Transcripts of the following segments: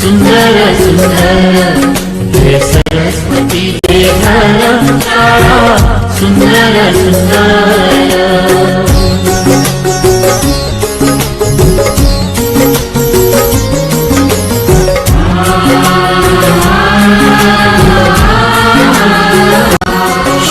सुंदर सुंदर हे सरस्वतीचे घर शाळा सुंदर सुंदर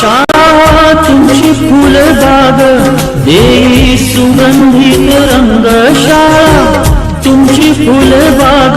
शाळा तुमची फुलबाग देई सुगंधित रंग शाळा तुमची फुलबाग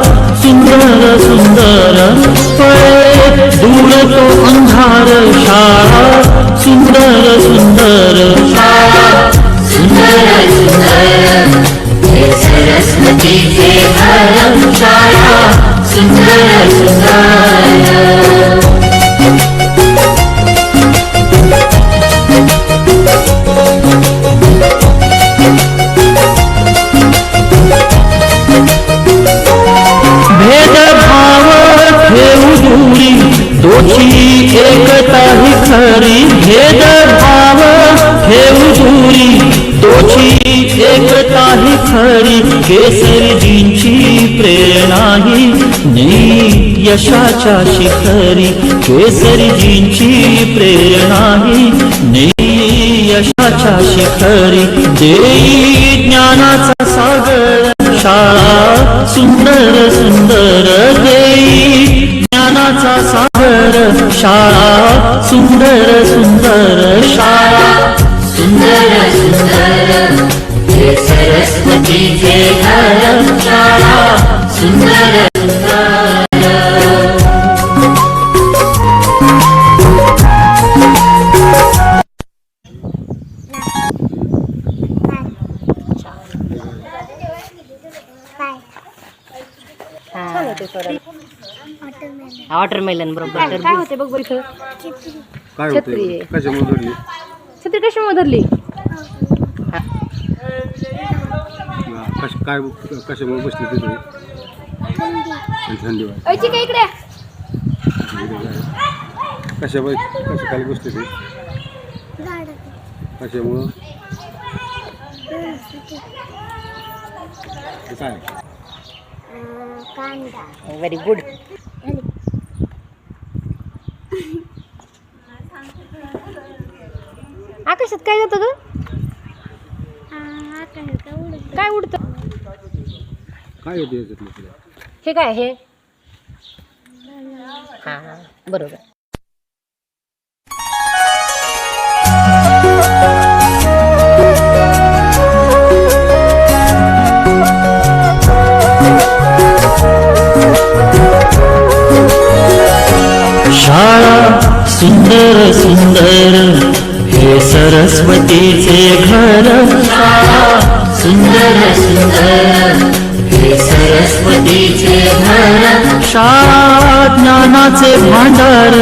सुंदर सुंदर पळे दूर तो अंधार शाळा सुंदर सुंदर शाळा. सुंदर सुंदर हे सुंदर सुंदर ठेवू दुरी दोषी एकता ही खरी भेदभाव. ठेवू दुरी दोषी एकता ही खरी केसरीजींची प्रेरणा ही नेई यशाच्या शिखरी केसरजींची प्रेरणा ही नेई यशाच्या शिखरी देई ज्ञानाचा सागर. शाळा सुंदर सुंदर सागर शाळा सुंदर सुंदर शाळा. सुंदर सुंदर सरस्वती शाळा. सुंदर वॉटरमेलन बरोबर. काय काय होते बघ बरं इथं. काय छत्री. होते आहे. कशामुळे धरली छत्री कशामुळे धरली हा, कश काय कशामुळे बसली तिथे? आणि थंडी. वाजते. ऐची काय इकडे. कशा बाई? कशा खाली बसली ती? कशामुळं ते काय व्हेरी गुड आकाशात काय जातं ग? काय उडत? काय होते हे काय हे हा बरोबर. सुंदर सुंदर हे सरस्वतीचे घर सुंदर सुंदर हे सरस्वतीचे घर शाळा ज्ञानाचे भांडार